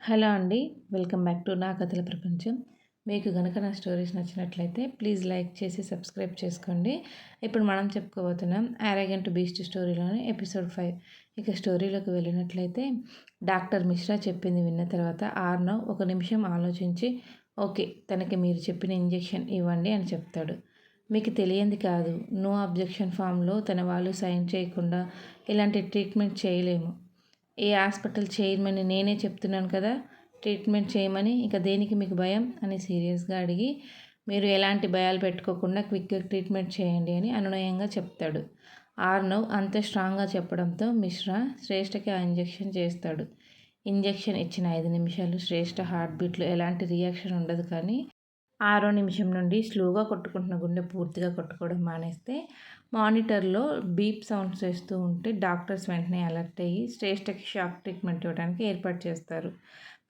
Hello అండి welcome back to నా కథల ప్రపంచం. మీకు కనుక నా స్టోరీస్ నచ్చినట్లయితే ప్లీజ్ లైక్ చేసి సబ్స్క్రైబ్ చేసుకోండి. ఇప్పుడు మనం చెప్పుకోబోతున్నాం యారగెంట్ బీస్ట్ స్టోరీలోని ఎపిసోడ్ ఫైవ్. ఇక స్టోరీలోకి వెళ్ళినట్లయితే డాక్టర్ మిశ్రా చెప్పింది విన్న తర్వాత ఆర్నవ్ ఒక నిమిషం ఆలోచించి ఓకే తనకి మీరు చెప్పిన ఇంజెక్షన్ ఇవ్వండి అని చెప్తాడు. మీకు తెలియంది కాదు నో అబ్జెక్షన్ ఫామ్లో తన వాళ్ళు సైన్ చేయకుండా ఇలాంటి ట్రీట్మెంట్ చేయలేము. ఏ హాస్పిటల్ చైర్మన్ నేనే చెప్తున్నాను కదా ట్రీట్మెంట్ చేయమని ఇక దేనికి మీకు భయం అని సీరియస్గా అడిగి మీరు ఎలాంటి భయాలు పెట్టుకోకుండా క్విక్గా ట్రీట్మెంట్ చేయండి అని అనునయంగా చెప్తాడు. ఆర్నవ్ అంత స్ట్రాంగ్గా చెప్పడంతో మిశ్రా శ్రేష్టకి ఆ ఇంజెక్షన్ చేస్తాడు. ఇంజెక్షన్ ఇచ్చిన ఐదు నిమిషాలు శ్రేష్ఠ హార్ట్ బీట్లో ఎలాంటి రియాక్షన్ ఉండదు కానీ ఆరో నిమిషం నుండి స్లోగా కొట్టుకుంటున్న గుండె పూర్తిగా కొట్టుకోవడం మానేస్తే మానిటర్లో బీప్ సౌండ్స్ వేస్తూ ఉంటే డాక్టర్స్ వెంటనే అలర్ట్ అయ్యి శ్రేష్టకి షాక్ ట్రీట్మెంట్ ఇవ్వడానికి ఏర్పాటు చేస్తారు.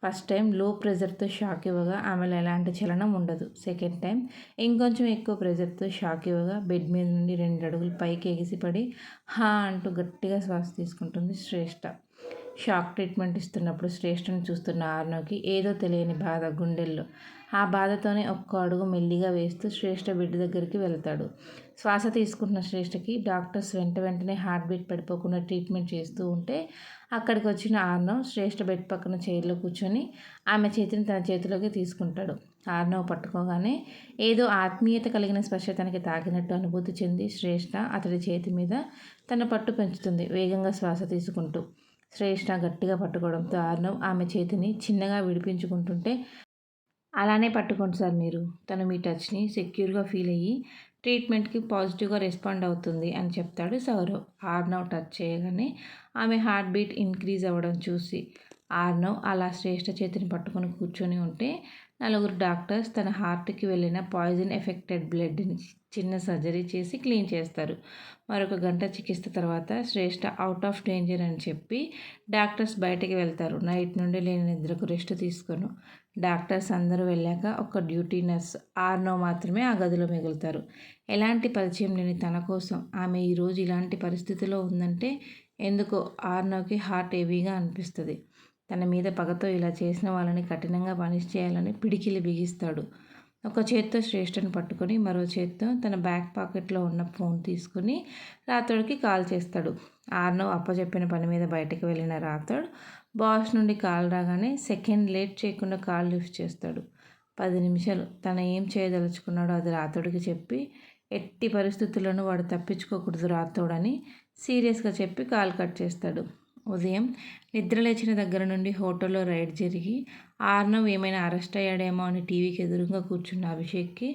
ఫస్ట్ టైం లో ప్రెజర్తో షాక్ ఇవ్వగా ఆమెలో ఎలాంటి చలనం ఉండదు. సెకండ్ టైం ఇంకొంచెం ఎక్కువ ప్రెజర్తో షాక్ ఇవ్వగా బెడ్ మీద నుండి రెండు అడుగులు పైకి ఎగిసిపడి హా అంటూ గట్టిగా శ్వాస తీసుకుంటుంది శ్రేష్ట. షాక్ ట్రీట్మెంట్ ఇస్తున్నప్పుడు శ్రేష్ఠను చూస్తున్న ఆర్నోకి ఏదో తెలియని బాధ గుండెల్లో. ఆ బాధతోనే ఒక్క అడుగు మెల్లిగా వేస్తూ శ్రేష్ఠ బిడ్డ దగ్గరికి వెళ్తాడు. శ్వాస తీసుకుంటున్న శ్రేష్ఠకి డాక్టర్స్ వెంట వెంటనే హార్ట్ బీట్ పడిపోకుండా ట్రీట్మెంట్ చేస్తూ ఉంటే అక్కడికి వచ్చిన ఆర్నవ్ శ్రేష్ఠ బెడ్ పక్కన చైర్లో కూర్చొని ఆమె చేతిని తన చేతిలోకి తీసుకుంటాడు. ఆర్నవ్ పట్టుకోగానే ఏదో ఆత్మీయత కలిగిన స్పర్శ తనకి తాకినట్టు అనుభూతి చెంది శ్రేష్ఠ అతడి చేతి మీద తన పట్టు పెంచుతుంది. వేగంగా శ్వాస తీసుకుంటూ శ్రేష్ఠ గట్టిగా పట్టుకోవడంతో ఆర్నవ్ ఆమె చేతిని చిన్నగా విడిపించుకుంటుంటే అలానే పట్టుకోండి సార్ మీరు. తను మీ టచ్ని సెక్యూర్గా ఫీల్ అయ్యి ట్రీట్మెంట్కి పాజిటివ్గా రెస్పాండ్ అవుతుంది అని చెప్తాడు సౌరవ్. ఆర్నవ్ టచ్ చేయగానే ఆమె హార్ట్ బీట్ ఇంక్రీజ్ అవ్వడం చూసి ఆర్నవ్ అలా శ్రేష్ఠ చేతిని పట్టుకొని కూర్చొని ఉంటే నలుగురు డాక్టర్స్ తన హార్ట్కి వెళ్ళిన పాయిజన్ ఎఫెక్టెడ్ బ్లడ్ని చిన్న సర్జరీ చేసి క్లీన్ చేస్తారు. మరొక గంట చికిత్స తర్వాత శ్రేష్ఠ అవుట్ ఆఫ్ డేంజర్ అని చెప్పి డాక్టర్స్ బయటకి వెళ్తారు. నైట్ నుండి లేని నిద్రకు రెస్ట్ తీసుకొను. డాక్టర్స్ అందరూ వెళ్ళాక ఒక డ్యూటీ నర్స్ ఆర్నో మాత్రమే ఆ గదిలో మిగులుతారు. ఎలాంటి పరిచయం లేని తన కోసం ఆమె ఈరోజు ఇలాంటి పరిస్థితిలో ఉందంటే ఎందుకో ఆర్నోకి హార్ట్ హెవీగా అనిపిస్తుంది. తన మీద పగతో ఇలా చేసిన వాళ్ళని కఠినంగా పనిష్ చేయాలని పిడికిలి బిగిస్తాడు. ఒక చేత్తో శ్రేష్ఠను పట్టుకొని మరో చేత్తో తన బ్యాక్ పాకెట్లో ఉన్న ఫోన్ తీసుకుని రాతోడికి కాల్ చేస్తాడు. ఆర్నవ్ అప్పచెప్పిన పని మీద బయటకు వెళ్ళిన రాథోడ్ బాస్ నుండి కాల్ రాగానే సెకండ్ లేట్ చేయకుండా కాల్ లిఫ్ట్ చేస్తాడు. పది నిమిషాలు తన ఏం చేయదలుచుకున్నాడో అది రాథోడికి చెప్పి ఎట్టి పరిస్థితుల్లోనూ వాడు తప్పించుకోకూడదు రాతోడని సీరియస్గా చెప్పి కాల్ కట్ చేస్తాడు. ఉదయం నిద్రలేచిన దగ్గర నుండి హోటల్లో రైడ్ జరిగి ఆర్నవ్ ఏమైనా అరెస్ట్ అయ్యాడేమో అని టీవీకి ఎదురుగా కూర్చున్న అభిషేక్కి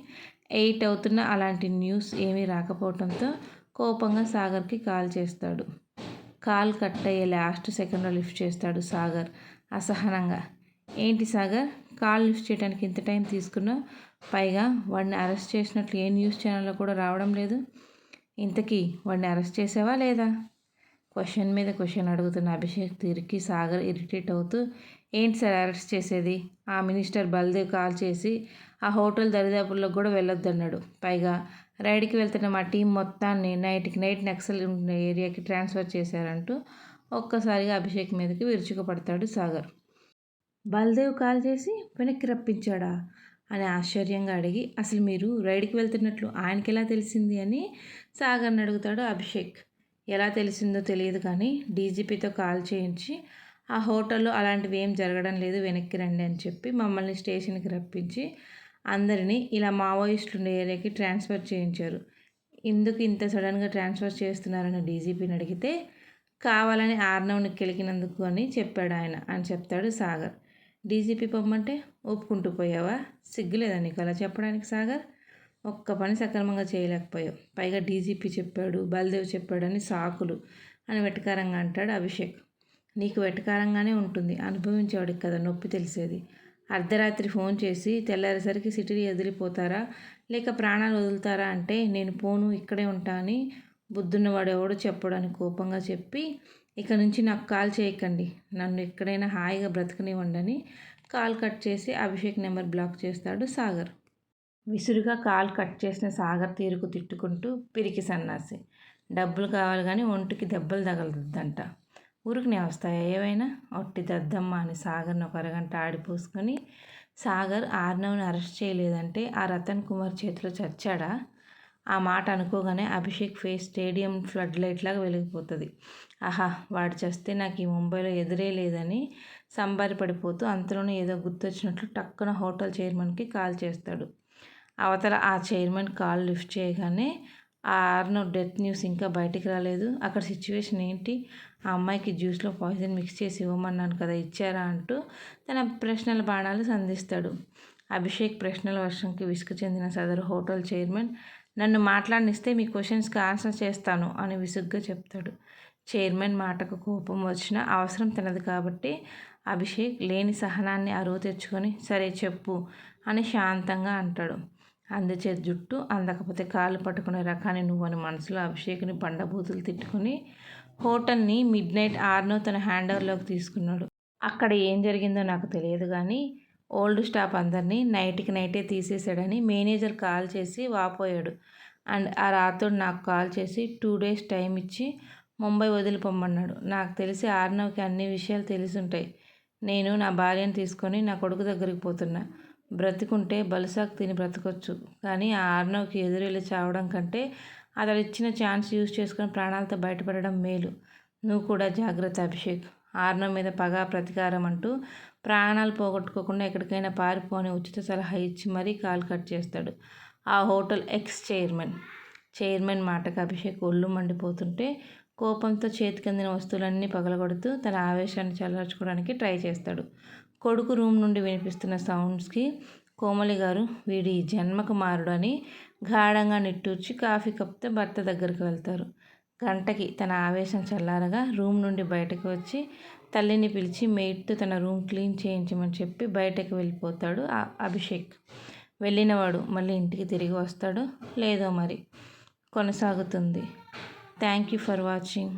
ఎయిట్ అవుతున్న అలాంటి న్యూస్ ఏమీ రాకపోవడంతో కోపంగా సాగర్కి కాల్ చేస్తాడు. కాల్ కట్ అయ్యే లాస్ట్ సెకండ్లో లిఫ్ట్ చేస్తాడు సాగర్ అసహనంగా. ఏంటి సాగర్? కాల్ లిఫ్ట్ చేయడానికి ఇంత టైం తీసుకున్నా పైగా వాడిని అరెస్ట్ చేసినట్లు ఏ న్యూస్ ఛానల్లో కూడా రావడం లేదు. ఇంతకీ వాడిని అరెస్ట్ చేసావా లేదా? క్వశ్చన్ మీద క్వశ్చన్ అడుగుతున్న అభిషేక్ తీరికి సాగర్ ఇరిటేట్ అవుతూ ఏంటి సార్ అరెస్ట్ చేసేది? ఆ మినిస్టర్ బల్దేవ్ కాల్ చేసి ఆ హోటల్ దరిదాపుల్లో కూడా వెళ్ళొద్దన్నాడు. పైగా రైడ్కి వెళ్తున్న మా టీం మొత్తాన్ని నైట్కి నైట్ నక్సల్ ఉన్న ఏరియాకి ట్రాన్స్ఫర్ చేశారంటూ ఒక్కసారిగా అభిషేక్ మీదకి విరుచుకుపడతాడు సాగర్. బల్దేవ్ కాల్ చేసి వెనక్కి రప్పించాడా? అని ఆశ్చర్యంగా అడిగి అసలు మీరు రైడ్కి వెళ్తున్నట్లు ఆయనకి ఎలా తెలిసింది? అని సాగర్ని అడుగుతాడు అభిషేక్. ఎలా తెలిసిందో తెలియదు కానీ డీజీపీతో కాల్ చేయించి ఆ హోటల్లో అలాంటివి ఏం జరగడం లేదు వెనక్కి రండి అని చెప్పి మమ్మల్ని స్టేషన్కి రప్పించి అందరినీ ఇలా మావోయిస్టులు ఉండే ఏరియాకి ట్రాన్స్ఫర్ చేయించారు. ఎందుకు ఇంత సడన్గా ట్రాన్స్ఫర్ చేస్తున్నారని డీజీపీని అడిగితే కావాలని ఆర్నవ్ని కెలికినందుకు అని చెప్పాడు ఆయన అని చెప్తాడు సాగర్. డీజీపీ పొమ్మంటే ఒప్పుకుంటూ పోయావా? సిగ్గులేదా నీకు అలా చెప్పడానికి సాగర్? ఒక్క పని సక్రమంగా చేయలేకపోయావు. పైగా డీజీపీ చెప్పాడు బలదేవ్ చెప్పాడని సాకులు అని వెటకారంగా అంటాడు అభిషేక్. నీకు వెటకారంగానే ఉంటుంది అనుభవించేవాడికి కదా నొప్పి తెలిసేది. అర్ధరాత్రి ఫోన్ చేసి తెల్లారేసరికి సిటీని ఎదిరిపోతారా? లేక ప్రాణాలు వదులుతారా అంటే నేను పోను ఇక్కడే ఉంటా అని బుద్ధున్నవాడు ఎవడో చెప్పడని కోపంగా చెప్పి ఇక నుంచి నాకు కాల్ చేయకండి నన్ను ఎక్కడైనా హాయిగా బ్రతకనివ్వండి అని కాల్ కట్ చేసి అభిషేక్ నెంబర్ బ్లాక్ చేస్తాడు సాగర్. విసురుగా కాల్ కట్ చేసిన సాగర్ తీరుకు తిట్టుకుంటూ పిరికి సన్నాసి. డబ్బులు కావాలి కానీ ఒంటికి దెబ్బలు తగలదంట ఊరికి వస్తాయా ఏవైనా? ఒట్టి దద్దమ్మ అని సాగర్ని ఒక అరగంట ఆడిపోసుకొని సాగర్ ఆర్నవ్ని అరెస్ట్ చేయలేదంటే ఆ రతన్ కుమార్ చేతిలో చచ్చాడా? ఆ మాట అనుకోగానే Abhishek face stadium flood light లాగా వెలిగిపోతుంది. ఆహా వాడు చస్తే నాకు ఈ ముంబైలో ఎదురే లేదని సంబరపడిపోతూ అంతలోనే ఏదో గుర్తొచ్చినట్లు టక్కున హోటల్ చైర్మన్కి కాల్ చేస్తాడు. అవతల ఆ చైర్మన్ కాల్ లిఫ్ట్ చేయగానే ఆ ఆర్నో డెత్ న్యూస్ ఇంకా బయటికి రాలేదు. అక్కడ సిచ్యువేషన్ ఏంటి? ఆ అమ్మాయికి జ్యూస్లో పాయిజన్ మిక్స్ చేసి ఇవ్వమన్నాను కదా ఇచ్చారా అంటూ తన ప్రశ్నల బాణాలు సంధిస్తాడు. అభిషేక్ ప్రశ్నల వర్షంకి విసుగు చెందిన సదరు హోటల్ చైర్మన్ నన్ను మాట్లాడినిస్తే మీ క్వశ్చన్స్కి ఆన్సర్ చేస్తాను అని విసుగ్గా చెప్తాడు. చైర్మన్ మాటకు కోపం వచ్చిన అవసరం తనది కాబట్టి అభిషేక్ లేని సహనాన్ని అరువు తెచ్చుకొని సరే చెప్పు అని శాంతంగా అంటాడు. అందుచే జుట్టు అందకపోతే కాళ్ళు పట్టుకునే రకాన్ని నువ్వని మనసులో అభిషేక్ని బండబూతులు తిట్టుకుని హోటల్ని మిడ్ నైట్ ఆర్నో తన హ్యాండ్ ఓవర్లోకి తీసుకున్నాడు. అక్కడ ఏం జరిగిందో నాకు తెలియదు కానీ ఓల్డ్ స్టాఫ్ అందరినీ నైట్కి నైటే తీసేసాడని మేనేజర్ కాల్ చేసి వాపోయాడు. అండ్ ఆ రాత్రుడు నాకు కాల్ చేసి టూ డేస్ టైం ఇచ్చి ముంబై వదిలిపోమ్మన్నాడు. నాకు తెలిసి ఆర్నవ్కి అన్ని విషయాలు తెలిసి ఉంటాయి నేను నా భార్యను తీసుకొని నా కొడుకు దగ్గరికి పోతున్నా. బ్రతికుంటే బలుసాకు తిని బ్రతకొచ్చు. కానీ ఆ ఆర్నవ్కి ఎదురెళ్ళి చావడం కంటే అతడు ఇచ్చిన ఛాన్స్ యూజ్ చేసుకుని ప్రాణాలతో బయటపడడం మేలు. నువ్వు కూడా జాగ్రత్త అభిషేక్. ఆర్నవ్ మీద పగ ప్రతీకారం అంటూ ప్రాణాలు పోగొట్టుకోకుండా ఎక్కడికైనా పారిపోని ఉచిత సలహా ఇచ్చి మరీ కాల్ కట్ చేస్తాడు ఆ హోటల్ ఎక్స్ చైర్మన్. చైర్మన్ మాటకు అభిషేక్ ఒళ్ళు మండిపోతుంటే కోపంతో చేతికి అందిన వస్తువులన్నీ పగలగొడుతూ తన ఆవేశాన్ని చల్లార్చుకోవడానికి ట్రై చేస్తాడు. కొడుకు రూమ్ నుండి వినిపిస్తున్న సౌండ్స్కి కోమలి గారు వీడి జన్మకు మారుడు అని గాఢంగా నిట్టూర్చి కాఫీ కప్తే భర్త దగ్గరికి వెళ్తారు. గంటకి తన ఆవేశం చల్లారగా రూమ్ నుండి బయటకు వచ్చి తల్లిని పిలిచి మెయిట్తో తన రూమ్ క్లీన్ చేయించమని చెప్పి బయటకు వెళ్ళిపోతాడు అభిషేక్. వెళ్ళినవాడు మళ్ళీ ఇంటికి తిరిగి వస్తాడు. లేదో మరి కొనసాగుతుంది. Thank you for watching.